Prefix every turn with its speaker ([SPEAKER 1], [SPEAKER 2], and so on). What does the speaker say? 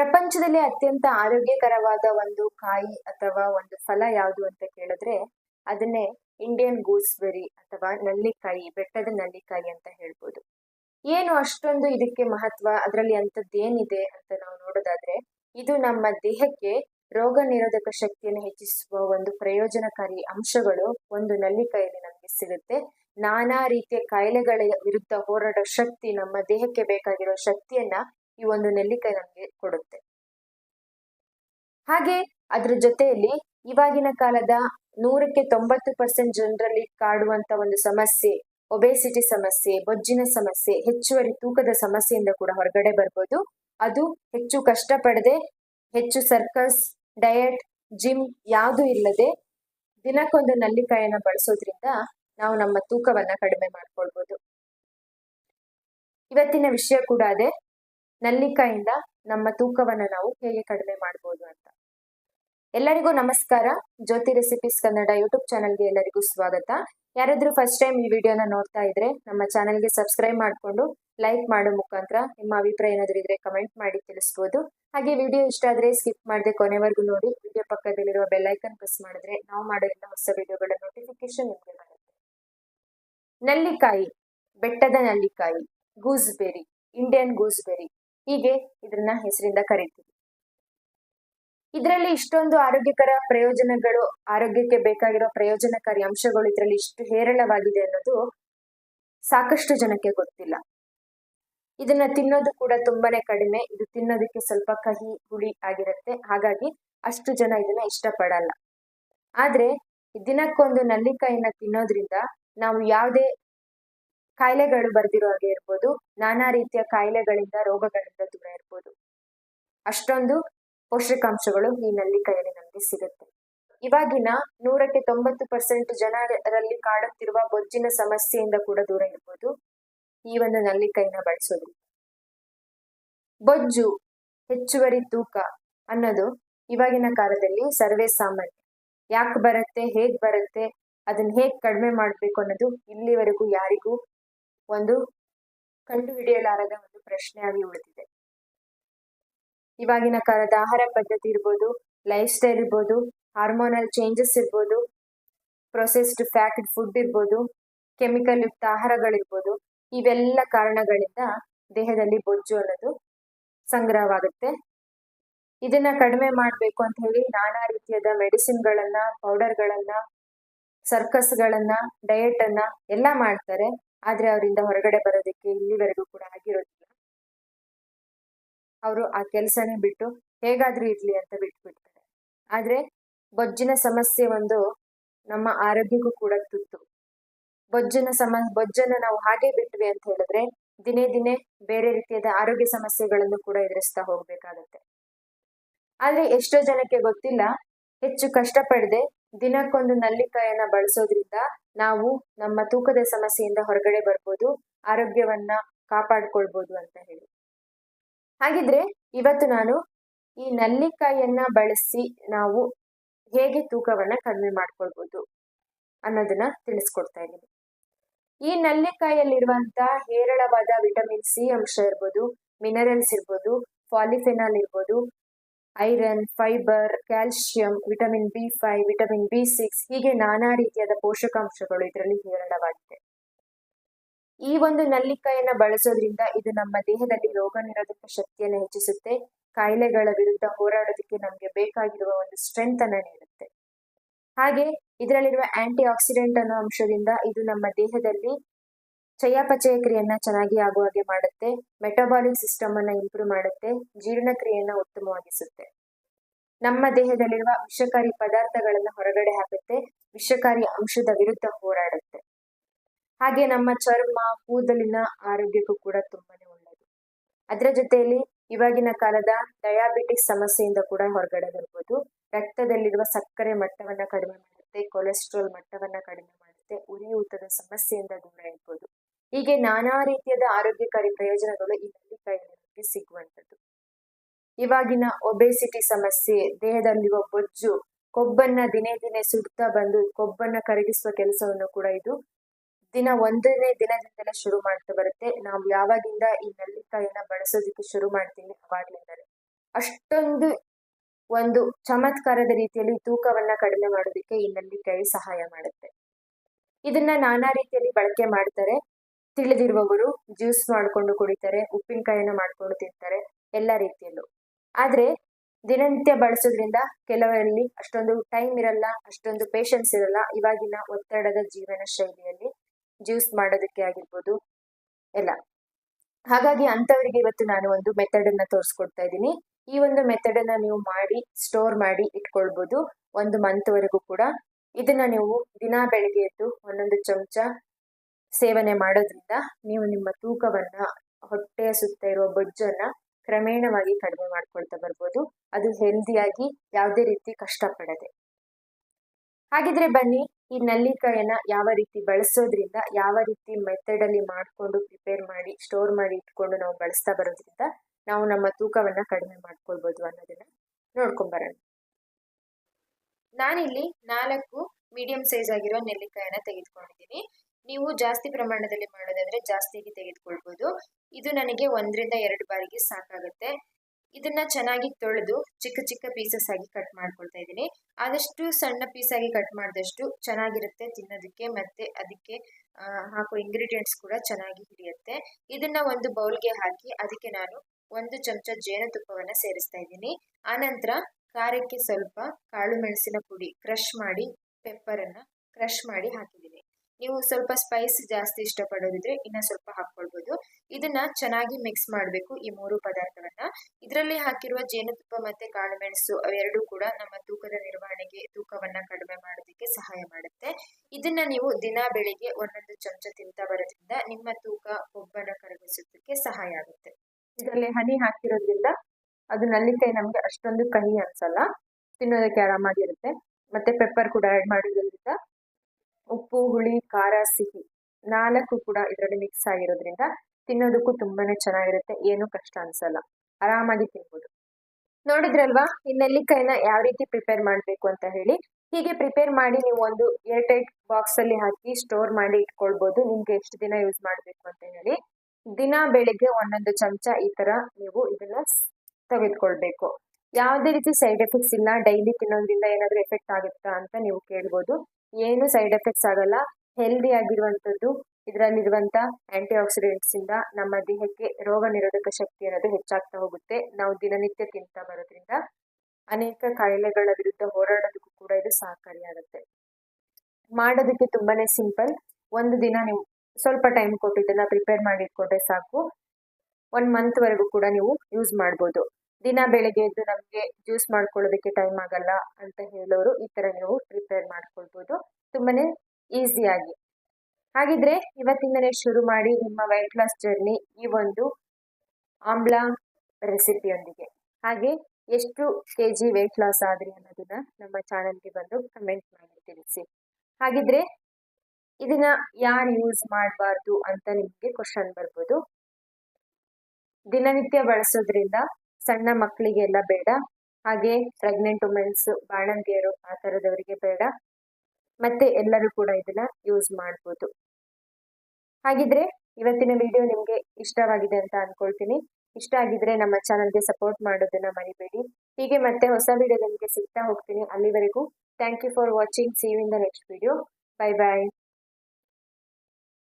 [SPEAKER 1] ಪ್ರಪಂಚದಲ್ಲಿ ಅತ್ಯಂತ ಆರೋಗ್ಯಕರವಾದ ಒಂದು ಕಾಯಿ ಅಥವಾ ಒಂದು ಫಲ ಯಾವುದು ಅಂತ ಕೇಳಿದ್ರೆ ಅದನ್ನೇ ಇಂಡಿಯನ್ ಗೂಸ್ಬೆರಿ ಅಥವಾ ನಲ್ಲಿಕಾಯಿ, ಬೆಟ್ಟದ ನಲ್ಲಿಕಾಯಿ ಅಂತ ಹೇಳ್ಬೋದು. ಏನು ಅಷ್ಟೊಂದು ಇದಕ್ಕೆ ಮಹತ್ವ? ಅದರಲ್ಲಿ ಅಂಥದ್ದೇನಿದೆ ಅಂತ ನಾವು ನೋಡೋದಾದ್ರೆ, ಇದು ನಮ್ಮ ದೇಹಕ್ಕೆ ರೋಗ ನಿರೋಧಕ ಶಕ್ತಿಯನ್ನು ಹೆಚ್ಚಿಸುವ ಒಂದು ಪ್ರಯೋಜನಕಾರಿ ಅಂಶಗಳು ಒಂದು ನಲ್ಲಿಕಾಯಲ್ಲಿ ನಮಗೆ ಸಿಗುತ್ತೆ. ನಾನಾ ರೀತಿಯ ಕಾಯಿಲೆಗಳ ವಿರುದ್ಧ ಹೋರಾಡೋ ಶಕ್ತಿ, ನಮ್ಮ ದೇಹಕ್ಕೆ ಬೇಕಾಗಿರೋ ಶಕ್ತಿಯನ್ನ ಈ ಒಂದು ನೆಲ್ಲಿಕಾಯಿ ನಮಗೆ ಕೊಡುತ್ತೆ. ಹಾಗೆ ಅದ್ರ ಜೊತೆಯಲ್ಲಿ ಇವಾಗಿನ ಕಾಲದ ನೂರಕ್ಕೆ ತೊಂಬತ್ತು ಪರ್ಸೆಂಟ್ ಜನರಲ್ಲಿ ಕಾಡುವಂತ ಒಂದು ಸಮಸ್ಯೆ ಒಬೆಸಿಟಿ ಸಮಸ್ಯೆ, ಬೊಜ್ಜಿನ ಸಮಸ್ಯೆ, ಹೆಚ್ಚುವರಿ ತೂಕದ ಸಮಸ್ಯೆಯಿಂದ ಕೂಡ ಹೊರಗಡೆ ಬರ್ಬೋದು. ಅದು ಹೆಚ್ಚು ಕಷ್ಟಪಡದೆ ಹೆಚ್ಚು ಸರ್ಕಸ್ ಡಯಟ್ ಜಿಮ್ ಯಾವುದು ಇಲ್ಲದೆ ದಿನಕ್ಕೊಂದು ನಲ್ಲಿಕಾಯನ್ನ ಬಳಸೋದ್ರಿಂದ ನಾವು ನಮ್ಮ ತೂಕವನ್ನ ಕಡಿಮೆ ಮಾಡ್ಕೊಳ್ಬೋದು. ಇವತ್ತಿನ ವಿಷಯ ಕೂಡ ಅದೇ. ನಲ್ಲಿಕಾಯಿಂದ ನಮ್ಮ ತೂಕವನ್ನ ನಾವು ಹೇಗೆ ಕಡಿಮೆ ಮಾಡ್ಬೋದು ಅಂತ. ಎಲ್ಲರಿಗೂ ನಮಸ್ಕಾರ. ಜ್ಯೋತಿ ರೆಸಿಪೀಸ್ ಕನ್ನಡ ಯೂಟ್ಯೂಬ್ ಚಾನಲ್ಗೆ ಎಲ್ಲರಿಗೂ ಸ್ವಾಗತ. ಯಾರಾದ್ರೂ ಫಸ್ಟ್ ಟೈಮ್ ಈ ವಿಡಿಯೋನ ನೋಡ್ತಾ ಇದ್ರೆ ನಮ್ಮ ಚಾನಲ್ಗೆ ಸಬ್ಸ್ಕ್ರೈಬ್ ಮಾಡಿಕೊಂಡು ಲೈಕ್ ಮಾಡೋ ಮುಖಾಂತರ ನಿಮ್ಮ ಅಭಿಪ್ರಾಯ ಏನಾದರೂ ಇದ್ರೆ ಕಮೆಂಟ್ ಮಾಡಿ ತಿಳಿಸ್ಬೋದು. ಹಾಗೆ ವಿಡಿಯೋ ಇಷ್ಟ ಆದ್ರೆ ಸ್ಕಿಪ್ ಮಾಡದೆ ಕೊನೆವರೆಗೂ ನೋಡಿ. ವಿಡಿಯೋ ಪಕ್ಕದಲ್ಲಿರುವ ಬೆಲ್ಲೈಕನ್ ಪ್ರೆಸ್ ಮಾಡಿದ್ರೆ ನಾವು ಮಾಡೋ ಎಲ್ಲ ಹೊಸ ವಿಡಿಯೋಗಳ ನೋಟಿಫಿಕೇಶನ್ ನಿಮಗೆ ಬರುತ್ತೆ. ನಲ್ಲಿಕಾಯಿ, ಬೆಟ್ಟದ ನಲ್ಲಿಕಾಯಿ, ಗೂಸ್ಬೆರಿ ಇಂಡಿಯನ್ ಗೂಸ್ಬೆರಿ. ಹೀಗೆ ಇದನ್ನ ಹೆಸರಿಂದ ಕರಿತೀವಿ. ಇದರಲ್ಲಿ ಇಷ್ಟೊಂದು ಆರೋಗ್ಯಕರ ಪ್ರಯೋಜನಗಳು, ಆರೋಗ್ಯಕ್ಕೆ ಬೇಕಾಗಿರೋ ಪ್ರಯೋಜನಕಾರಿ ಅಂಶಗಳು ಇದರಲ್ಲಿ ಇಷ್ಟು ಹೇರಳವಾಗಿದೆ ಅನ್ನೋದು ಸಾಕಷ್ಟು ಜನಕ್ಕೆ ಗೊತ್ತಿಲ್ಲ. ಇದನ್ನ ತಿನ್ನೋದು ಕೂಡ ತುಂಬಾನೇ ಕಡಿಮೆ, ಇದು ತಿನ್ನೋದಕ್ಕೆ ಸ್ವಲ್ಪ ಕಹಿ, ಹುಳಿ ಆಗಿರುತ್ತೆ. ಹಾಗಾಗಿ ಅಷ್ಟು ಜನ ಇದನ್ನ ಇಷ್ಟಪಡಲ್ಲ. ಆದ್ರೆ ದಿನಕ್ಕೊಂದು ನಲ್ಲಿಕಾಯಿನ ತಿನ್ನೋದ್ರಿಂದ ನಾವು ಯಾವುದೇ ಕಾಯಿಲೆಗಳು ಬರ್ದಿರೋ ಹಾಗೆ ಇರ್ಬೋದು ನಾನಾ ರೀತಿಯ ಕಾಯಿಲೆಗಳಿಂದ ರೋಗಗಳಿಂದ ದೂರ ಇರ್ಬೋದು. ಅಷ್ಟೊಂದು ಪೋಷಕಾಂಶಗಳು ಈ ನಲ್ಲಿಕಾಯಲ್ಲಿ ನಮಗೆ ಸಿಗುತ್ತೆ. ಇವಾಗಿನ ನೂರಕ್ಕೆ ತೊಂಬತ್ತು ಪರ್ಸೆಂಟ್ ಜನರಲ್ಲಿ ಕಾಡುತ್ತಿರುವ ಬೊಜ್ಜಿನ ಸಮಸ್ಯೆಯಿಂದ ಕೂಡ ದೂರ ಇರ್ಬೋದು ಈ ಒಂದು ನಲ್ಲಿಕಾಯಿನ ಬಳಸೋದ್ರಿಂದ ಬೊಜ್ಜು, ಹೆಚ್ಚುವರಿ ತೂಕ ಅನ್ನೋದು ಇವಾಗಿನ ಕಾಲದಲ್ಲಿ ಸರ್ವೇ ಸಾಮಾನ್ಯ. ಯಾಕೆ ಬರುತ್ತೆ, ಹೇಗ್ ಬರುತ್ತೆ ಅದನ್ನ ಹೇಗ್ ಕಡಿಮೆ ಮಾಡ್ಬೇಕು ಅನ್ನೋದು ಇಲ್ಲಿವರೆಗೂ ಯಾರಿಗೂ ಒಂದು ಕಂಡು ಹಿಡಿಯಲಾರದ ಒಂದು ಪ್ರಶ್ನೆಯಾಗಿ ಉಳಿದಿದೆ. ಇವಾಗಿನ ಕಾಲದ ಆಹಾರ ಪದ್ಧತಿ ಇರ್ಬೋದು, ಲೈಫ್ ಸ್ಟೈಲ್ ಇರ್ಬೋದು, ಹಾರ್ಮೋನಲ್ ಚೇಂಜಸ್ ಇರ್ಬೋದು, ಪ್ರೊಸೆಸ್ಡ್ ಫ್ಯಾಕ್ಡ್ ಫುಡ್ ಇರ್ಬೋದು, ಕೆಮಿಕಲ್ ಯುಕ್ತ ಆಹಾರಗಳಿರ್ಬೋದು, ಇವೆಲ್ಲ ಕಾರಣಗಳಿಂದ ದೇಹದಲ್ಲಿ ಬೊಜ್ಜು ಅನ್ನೋದು ಸಂಗ್ರಹವಾಗುತ್ತೆ. ಇದನ್ನ ಕಡಿಮೆ ಮಾಡಬೇಕು ಅಂತ ಹೇಳಿ ನಾನಾ ರೀತಿಯಾದ ಮೆಡಿಸಿನ್ಗಳನ್ನ, ಪೌಡರ್ಗಳನ್ನ, ಸರ್ಕಸ್ಗಳನ್ನ ಡಯಟ್ ಅನ್ನ ಎಲ್ಲ ಮಾಡ್ತಾರೆ. ಆದ್ರೆ ಅವರಿಂದ ಹೊರಗಡೆ ಬರೋದಕ್ಕೆ ಇಲ್ಲಿವರೆಗೂ ಕೂಡ ಆಗಿರೋದಿಲ್ಲ ಅವರು ಆ ಕೆಲಸನೇ ಬಿಟ್ಟು ಹೇಗಾದ್ರೂ ಇರ್ಲಿ ಅಂತ ಬಿಟ್ಬಿಡ್ತಾರೆ. ಆದ್ರೆ ಬೊಜ್ಜಿನ ಸಮಸ್ಯೆ ಒಂದು ನಮ್ಮ ಆರೋಗ್ಯಕ್ಕೂ ಕೂಡ ತುತ್ತು. ಬೊಜ್ಜನ ಸಮ, ಬೊಜ್ಜನ್ನು ನಾವು ಹಾಗೆ ಬಿಟ್ವಿ ಅಂತ ಹೇಳಿದ್ರೆ ದಿನೇ ದಿನೇ ಬೇರೆ ರೀತಿಯಾದ ಆರೋಗ್ಯ ಸಮಸ್ಯೆಗಳನ್ನು ಕೂಡ ಎದುರಿಸ್ತಾ ಹೋಗ್ಬೇಕಾಗತ್ತೆ. ಆದ್ರೆ ಎಷ್ಟೋ ಜನಕ್ಕೆ ಗೊತ್ತಿಲ್ಲ, ಹೆಚ್ಚು ಕಷ್ಟಪಡದೆ ದಿನಕ್ಕೊಂದು ನಲ್ಲಿಕಾಯನ್ನ ಬಳಸೋದ್ರಿಂದ ನಾವು ನಮ್ಮ ತೂಕದ ಸಮಸ್ಯೆಯಿಂದ ಹೊರಗಡೆ ಬರ್ಬೋದು, ಆರೋಗ್ಯವನ್ನ ಕಾಪಾಡ್ಕೊಳ್ಬೋದು ಅಂತ ಹೇಳಿ. ಹಾಗಿದ್ರೆ ಇವತ್ತು ನಾನು ಈ ನಲ್ಲಿಕಾಯನ್ನ ಬಳಸಿ ನಾವು ಹೇಗೆ ತೂಕವನ್ನ ಕಡಿಮೆ ಮಾಡ್ಕೊಳ್ಬೋದು ಅನ್ನೋದನ್ನ ತಿಳಿಸ್ಕೊಡ್ತಾ ಇದ್ದೀನಿ. ಈ ನಲ್ಲಿಕಾಯಲ್ಲಿರುವಂತ ಹೇರಳವಾದ ವಿಟಮಿನ್ ಸಿ ಅಂಶ ಇರ್ಬೋದು, ಮಿನರಲ್ಸ್ ಇರ್ಬೋದು, ಪಾಲಿಫೆನಾಲ್ ಇರ್ಬೋದು iron, fibre calcium vitamin B five, vitamin B six ಹೀಗೆ ನಾನಾ ರೀತಿಯಾದ ಪೋಷಕಾಂಶಗಳು ಇದರಲ್ಲಿ ಹೇರಳವಾಗಿದೆ. ಈ ಒಂದು ನಲ್ಲಿಕಾಯನ್ನ ಬಳಸೋದ್ರಿಂದ ಇದು ನಮ್ಮ ದೇಹದಲ್ಲಿ ರೋಗ ನಿರೋಧಕ ಶಕ್ತಿಯನ್ನು ಹೆಚ್ಚಿಸುತ್ತೆ. ಕಾಯಿಲೆಗಳ ವಿರುದ್ಧ ಹೋರಾಡೋದಕ್ಕೆ ನಮಗೆ ಬೇಕಾಗಿರುವ ಒಂದು ಸ್ಟ್ರೆಂತ್ ಅನ್ನ ನೀಡುತ್ತೆ. ಹಾಗೆ ಇದರಲ್ಲಿರುವ ಆಂಟಿ ಆಕ್ಸಿಡೆಂಟ್ ಅನ್ನೋ ಅಂಶದಿಂದ ಇದು ನಮ್ಮ ದೇಹದಲ್ಲಿ ಚಯಾಪಚಯ ಕ್ರಿಯೆಯನ್ನ ಚೆನ್ನಾಗಿ ಆಗುವ ಹಾಗೆ ಮಾಡುತ್ತೆ. ಮೆಟಬಾಲಿಕ್ ಸಿಸ್ಟಮ್ ಅನ್ನ ಇಂಪ್ರೂವ್ ಮಾಡುತ್ತೆ. ಜೀರ್ಣಕ್ರಿಯೆಯನ್ನ ಉತ್ತಮವಾಗಿಸುತ್ತೆ. ನಮ್ಮ ದೇಹದಲ್ಲಿರುವ ವಿಷಕಾರಿ ಪದಾರ್ಥಗಳನ್ನ ಹೊರಗಡೆ ಹಾಕುತ್ತೆ. ವಿಷಕಾರಿ ಅಂಶದ ವಿರುದ್ಧ ಹೋರಾಡುತ್ತೆ. ಹಾಗೆ ನಮ್ಮ ಚರ್ಮ, ಕೂದಲಿನ ಆರೋಗ್ಯಕ್ಕೂ ಕೂಡ ತುಂಬಾನೇ ಒಳ್ಳೆಯದು ಅದರ ಜೊತೆಯಲ್ಲಿ ಇವಾಗಿನ ಕಾಲದ ಡಯಾಬಿಟಿಸ್ ಸಮಸ್ಯೆಯಿಂದ ಕೂಡ ಹೊರಗಡೆ ಬರ್ಬೋದು. ರಕ್ತದಲ್ಲಿರುವ ಸಕ್ಕರೆ ಮಟ್ಟವನ್ನ ಕಡಿಮೆ ಮಾಡುತ್ತೆ. ಕೊಲೆಸ್ಟ್ರಾಲ್ ಮಟ್ಟವನ್ನ ಕಡಿಮೆ ಮಾಡುತ್ತೆ. ಉರಿಯೂತದ ಸಮಸ್ಯೆಯಿಂದ ದೂರ ಇರ್ಬೋದು. ಹೀಗೆ ನಾನಾ ರೀತಿಯಾದ ಆರೋಗ್ಯಕಾರಿ ಪ್ರಯೋಜನಗಳು ಈ ನೆಲ್ಲಿಕಾಯಿಗಳಿಗೆ ಸಿಗುವಂಥದ್ದು. ಇವಾಗಿನ ಒಬೆಸಿಟಿ ಸಮಸ್ಯೆ, ದೇಹದಲ್ಲಿರುವ ಬೊಜ್ಜು, ಕೊಬ್ಬನ್ನ ದಿನೇ ದಿನೇ ಸುಡ್ತಾ ಬಂದು ಕೊಬ್ಬನ್ನ ಕರಗಿಸುವ ಕೆಲಸವನ್ನು ಕೂಡ ಇದು ದಿನ ಒಂದನೇ ದಿನದಿಂದಲೇ ಶುರು ಮಾಡ್ತಾ ಬರುತ್ತೆ. ನಾವು ಯಾವಾಗಿಂದ ಈ ನೆಲ್ಲಿಕಾಯಿನ ಬಳಸೋದಕ್ಕೆ ಶುರು ಮಾಡ್ತೀವಿ ಅವಾಗ್ಲಿಂದಲೇ. ಅಷ್ಟೊಂದು ಒಂದು ಚಮತ್ಕಾರದ ರೀತಿಯಲ್ಲಿ ತೂಕವನ್ನ ಕಡಿಮೆ ಮಾಡೋದಕ್ಕೆ ಈ ನೆಲ್ಲಿಕಾಯಿ ಸಹಾಯ ಮಾಡುತ್ತೆ. ಇದನ್ನ ನಾನಾ ರೀತಿಯಲ್ಲಿ ಬಳಕೆ ಮಾಡ್ತಾರೆ. ತಿಳಿದಿರುವವರು ಜ್ಯೂಸ್ ಮಾಡಿಕೊಂಡು ಕುಡಿತಾರೆ, ಉಪ್ಪಿನಕಾಯಿನ ಮಾಡ್ಕೊಂಡು ತಿಂತಾರೆ, ಎಲ್ಲ ರೀತಿಯಲ್ಲೂ. ಆದರೆ ದಿನನಿತ್ಯ ಬಳಸೋದ್ರಿಂದ ಕೆಲವರಲ್ಲಿ ಅಷ್ಟೊಂದು ಟೈಮ್ ಇರಲ್ಲ, ಅಷ್ಟೊಂದು ಪೇಷನ್ಸ್ ಇರಲ್ಲ. ಇವಾಗಿನ ಒತ್ತಡದ ಜೀವನ ಶೈಲಿಯಲ್ಲಿ ಜ್ಯೂಸ್ ಮಾಡೋದಕ್ಕೆ ಆಗಿರ್ಬೋದು ಎಲ್ಲ. ಹಾಗಾಗಿ ಅಂಥವರಿಗೆ ಇವತ್ತು ನಾನು ಒಂದು ಮೆಥಡ್ ಅನ್ನ ತೋರಿಸ್ಕೊಡ್ತಾ ಇದ್ದೀನಿ. ಈ ಒಂದು ಮೆಥಡ್ ಅನ್ನ ನೀವು ಮಾಡಿ ಸ್ಟೋರ್ ಮಾಡಿ ಇಟ್ಕೊಳ್ಬಹುದು ಒಂದು ಮಂತ್ ವರೆಗೂ ಕೂಡ. ಇದನ್ನ ನೀವು ದಿನ ಬೆಳಿಗ್ಗೆ ಎದ್ದು ಒಂದೊಂದು ಚಮಚ ಸೇವನೆ ಮಾಡೋದ್ರಿಂದ ನೀವು ನಿಮ್ಮ ತೂಕವನ್ನ ಹೊಟ್ಟೆಯ ಸುತ್ತ ಇರುವ ಬೊಜ್ಜನ್ನ ಕ್ರಮೇಣವಾಗಿ ಕಡಿಮೆ ಮಾಡ್ಕೊಳ್ತಾ ಬರ್ಬೋದು. ಅದು ಹೆಲ್ದಿಯಾಗಿ ಯಾವುದೇ ರೀತಿ ಕಷ್ಟಪಡದೆ. ಹಾಗಿದ್ರೆ ಬನ್ನಿ, ಈ ನಲ್ಲಿಕಾಯನ್ನ ಯಾವ ರೀತಿ ಬಳಸೋದ್ರಿಂದ, ಯಾವ ರೀತಿ ಮೆಥಡ್ ಅಲ್ಲಿ ಮಾಡಿಕೊಂಡು ಪ್ರಿಪೇರ್ ಮಾಡಿ ಸ್ಟೋರ್ ಮಾಡಿ ಇಟ್ಕೊಂಡು ನಾವು ಬಳಸ್ತಾ ಬರೋದ್ರಿಂದ ನಾವು ನಮ್ಮ ತೂಕವನ್ನ ಕಡಿಮೆ ಮಾಡ್ಕೊಳ್ಬೋದು ಅನ್ನೋದನ್ನ ನೋಡ್ಕೊಂಡ್ ಬರೋಣ. ನಾನಿಲ್ಲಿ ನಾಲ್ಕು ಮೀಡಿಯಂ ಸೈಜ್ ಆಗಿರೋ ನೆಲ್ಲಿಕಾಯನ್ನ ತೆಗೆದುಕೊಂಡಿದ್ದೀನಿ. ನೀವು ಜಾಸ್ತಿ ಪ್ರಮಾಣದಲ್ಲಿ ಮಾಡೋದಾದ್ರೆ ಜಾಸ್ತಿಯಾಗಿ ತೆಗೆದುಕೊಳ್ಬೋದು. ಇದು ನನಗೆ ಒಂದರಿಂದ ಎರಡು ಬಾರಿಗೆ ಸಾಕಾಗುತ್ತೆ. ಇದನ್ನ ಚೆನ್ನಾಗಿ ತೊಳೆದು ಚಿಕ್ಕ ಚಿಕ್ಕ ಪೀಸಸ್ ಆಗಿ ಕಟ್ ಮಾಡ್ಕೊಳ್ತಾ ಇದ್ದೀನಿ. ಆದಷ್ಟು ಸಣ್ಣ ಪೀಸ್ ಆಗಿ ಕಟ್ ಮಾಡಿದಷ್ಟು ಚೆನ್ನಾಗಿರುತ್ತೆ ತಿನ್ನೋದಕ್ಕೆ ಮತ್ತೆ ಅದಕ್ಕೆ ಹಾಕೋ ಇಂಗ್ರೀಡಿಯೆಂಟ್ಸ್ ಕೂಡ ಚೆನ್ನಾಗಿ ಹಿಡಿಯುತ್ತೆ. ಇದನ್ನ ಒಂದು ಬೌಲ್ಗೆ ಹಾಕಿ ಅದಕ್ಕೆ ನಾನು ಒಂದು ಚಮಚ ಜೇನುತುಪ್ಪವನ್ನು ಸೇರಿಸ್ತಾ ಇದ್ದೀನಿ. ಆನಂತರ ಖಾರಕ್ಕೆ ಸ್ವಲ್ಪ ಕಾಳು ಮೆಣಸಿನ ಪುಡಿ ಕ್ರಷ್ ಮಾಡಿ ಪೆಪ್ಪರನ್ನ ಕ್ರಷ್ ಮಾಡಿ ಹಾಕಿದ್ದೀನಿ. ನೀವು ಸ್ವಲ್ಪ ಸ್ಪೈಸ್ ಜಾಸ್ತಿ ಇಷ್ಟಪಡೋದಿದ್ರೆ ಇನ್ನ ಸ್ವಲ್ಪ ಹಾಕ್ಕೊಳ್ಬೋದು. ಇದನ್ನ ಚೆನ್ನಾಗಿ ಮಿಕ್ಸ್ ಮಾಡಬೇಕು ಈ ಮೂರು ಪದಾರ್ಥವನ್ನ. ಇದರಲ್ಲಿ ಹಾಕಿರುವ ಜೇನುತುಪ್ಪ ಮತ್ತೆ ಕಾಳುಮೆಣಸು ಅವೆರಡೂ ಕೂಡ ನಮ್ಮ ತೂಕದ ನಿರ್ವಹಣೆಗೆ, ತೂಕವನ್ನ ಕಡಿಮೆ ಮಾಡೋದಕ್ಕೆ ಸಹಾಯ ಮಾಡುತ್ತೆ. ಇದನ್ನ ನೀವು ದಿನ ಬೆಳಿಗ್ಗೆ ಒಂದೊಂದು ಚಮಚ ತಿಂತಾ ಬರೋದ್ರಿಂದ ನಿಮ್ಮ ತೂಕ ಕೊಬ್ಬನ್ನು ಕರಗಿಸೋದಕ್ಕೆ ಸಹಾಯ ಆಗುತ್ತೆ. ಇದರಲ್ಲಿ ಹನಿ ಹಾಕಿರೋದ್ರಿಂದ ಅದು ನಲ್ಲಿಕಾಯಿ ನಮ್ಗೆ ಅಷ್ಟೊಂದು ಕಹಿ ಅನ್ಸಲ್ಲ. ತಿನ್ನೋದಕ್ಕೆ ಆರಾಮಾಗಿರುತ್ತೆ. ಮತ್ತೆ ಪೆಪ್ಪರ್ ಕೂಡ ಆ್ಯಡ್ ಮಾಡಿರೋದ್ರಿಂದ ಉಪ್ಪು, ಹುಳಿ, ಖಾರ, ಸಿಹಿ ನಾಲ್ಕು ಕೂಡ ಇದರಲ್ಲಿ ಮಿಕ್ಸ್ ಆಗಿರೋದ್ರಿಂದ ತಿನ್ನೋದಕ್ಕೂ ತುಂಬಾನೇ ಚೆನ್ನಾಗಿರುತ್ತೆ. ಏನು ಕಷ್ಟ ಅನ್ಸಲ್ಲ. ಆರಾಮಾಗಿ ತಿನ್ಬೋದು. ನೋಡಿದ್ರಲ್ವಾ? ಈ ನೆಲ್ಲಿಕಾಯಿನ ಯಾವ ರೀತಿ ಪ್ರಿಪೇರ್ ಮಾಡಬೇಕು ಅಂತ ಹೇಳಿ. ಹೀಗೆ ಪ್ರಿಪೇರ್ ಮಾಡಿ ನೀವು ಒಂದು ಏರ್ ಟೈಟ್ ಬಾಕ್ಸ್ ಅಲ್ಲಿ ಹಾಕಿ ಸ್ಟೋರ್ ಮಾಡಿ ಇಟ್ಕೊಳ್ಬಹುದು ನಿಮ್ಗೆ ಎಷ್ಟು ದಿನ ಯೂಸ್ ಮಾಡಬೇಕು ಅಂತ ಹೇಳಿ. ದಿನ ಬೆಳಿಗ್ಗೆ ಒಂದೊಂದು ಚಮಚ ಈ ತರ ನೀವು ಇದನ್ನ ತೆಗೆದುಕೊಳ್ಬೇಕು. ಯಾವುದೇ ರೀತಿ ಸೈಡ್ ಎಫೆಕ್ಟ್ಸ್ ಇಲ್ಲ. ಡೈಲಿ ತಿನ್ನೋದ್ರಿಂದ ಏನಾದರೂ ಎಫೆಕ್ಟ್ ಆಗುತ್ತಾ ಅಂತ ನೀವು ಕೇಳ್ಬೋದು. ಏನು ಸೈಡ್ ಎಫೆಕ್ಟ್ಸ್ ಆಗಲ್ಲ. ಹೆಲ್ದಿ ಆಗಿರುವಂಥದ್ದು ಇದರಲ್ಲಿರುವಂಥ ಆಂಟಿ ಆಕ್ಸಿಡೆಂಟ್ಸಿಂದ ನಮ್ಮ ದೇಹಕ್ಕೆ ರೋಗ ನಿರೋಧಕ ಶಕ್ತಿ ಅನ್ನೋದು ಹೆಚ್ಚಾಗ್ತಾ ಹೋಗುತ್ತೆ. ನಾವು ದಿನನಿತ್ಯ ತಿಂತಾ ಬರೋದ್ರಿಂದ ಅನೇಕ ಕಾಯಿಲೆಗಳ ವಿರುದ್ಧ ಹೋರಾಡೋದಕ್ಕೂ ಕೂಡ ಇದು ಸಹಕಾರಿಯಾಗುತ್ತೆ ಮಾಡೋದಕ್ಕೆ ತುಂಬಾನೇ ಸಿಂಪಲ್ ಒಂದು ದಿನ ನೀವು ಸ್ವಲ್ಪ ಟೈಮ್ ಕೊಟ್ಟು ಪ್ರಿಪೇರ್ ಮಾಡಿಟ್ಕೊಂಡ್ರೆ ಸಾಕು. ಒನ್ ಮಂತ್ ವರೆಗೂ ಕೂಡ ನೀವು ಯೂಸ್ ಮಾಡ್ಬೋದು. ದಿನ ಬೆಳಗ್ಗೆ ಎದ್ದು ನಮಗೆ ಜ್ಯೂಸ್ ಮಾಡ್ಕೊಳ್ಳೋದಕ್ಕೆ ಟೈಮ್ ಆಗಲ್ಲ ಅಂತ ಹೇಳೋರು ಈ ತರ ನೀವು ಪ್ರಿಪೇರ್ ಮಾಡ್ಕೊಳ್ಬೋದು. ತುಂಬಾನೇ ಈಸಿಯಾಗಿ ಹಾಗಿದ್ರೆ ಇವತ್ತಿಂದನೇ ಶುರು ಮಾಡಿ ನಿಮ್ಮ ವೈಟ್ ಲಾಸ್ ಜರ್ನಿ ಈ ಒಂದು ಆಮ್ಲ ರೆಸಿಪಿಯೊಂದಿಗೆ ಹಾಗೆ ಎಷ್ಟು ಕೆ ಜಿ ವೆಯ್ಟ್ ಲಾಸ್ ಆದ್ರಿ ಅನ್ನೋದನ್ನ ನಮ್ಮ ಚಾನಲ್ಗೆ ಬಂದು ಕಮೆಂಟ್ ಮಾಡಿ ತಿಳಿಸಿ. ಹಾಗಿದ್ರೆ ಇದನ್ನ ಯಾರು ಯೂಸ್ ಮಾಡಬಾರ್ದು ಅಂತ ನಿಮಗೆ ಕ್ವಶನ್ ಬರ್ಬೋದು. ದಿನನಿತ್ಯ ಬಳಸೋದ್ರಿಂದ ಸಣ್ಣ ಮಕ್ಕಳಿಗೆಲ್ಲ ಬೇಡ. ಹಾಗೆ ಪ್ರೆಗ್ನೆಂಟ್ ವುಮೆನ್ಸ್ ಬಾಣಂತಿಯರು ಆ ಥರದವರಿಗೆ ಬೇಡ. ಮತ್ತೆ ಎಲ್ಲರೂ ಕೂಡ ಇದನ್ನ ಯೂಸ್ ಮಾಡ್ಬೋದು. ಹಾಗಿದ್ರೆ ಇವತ್ತಿನ ವಿಡಿಯೋ ನಿಮಗೆ ಇಷ್ಟವಾಗಿದೆ ಅಂತ ಅನ್ಕೊಳ್ತೀನಿ. ಇಷ್ಟ ಆಗಿದ್ರೆ ನಮ್ಮ ಚಾನಲ್ಗೆ ಸಪೋರ್ಟ್ ಮಾಡೋದನ್ನ ಮರಿಬೇಡಿ. ಹೀಗೆ ಮತ್ತೆ ಹೊಸ ವಿಡಿಯೋ ನಿಮ್ಗೆ ಸಿಗ್ತಾ ಹೋಗ್ತೀನಿ ಅಲ್ಲಿವರೆಗೂ. Thank you for watching see you in the next video bye bye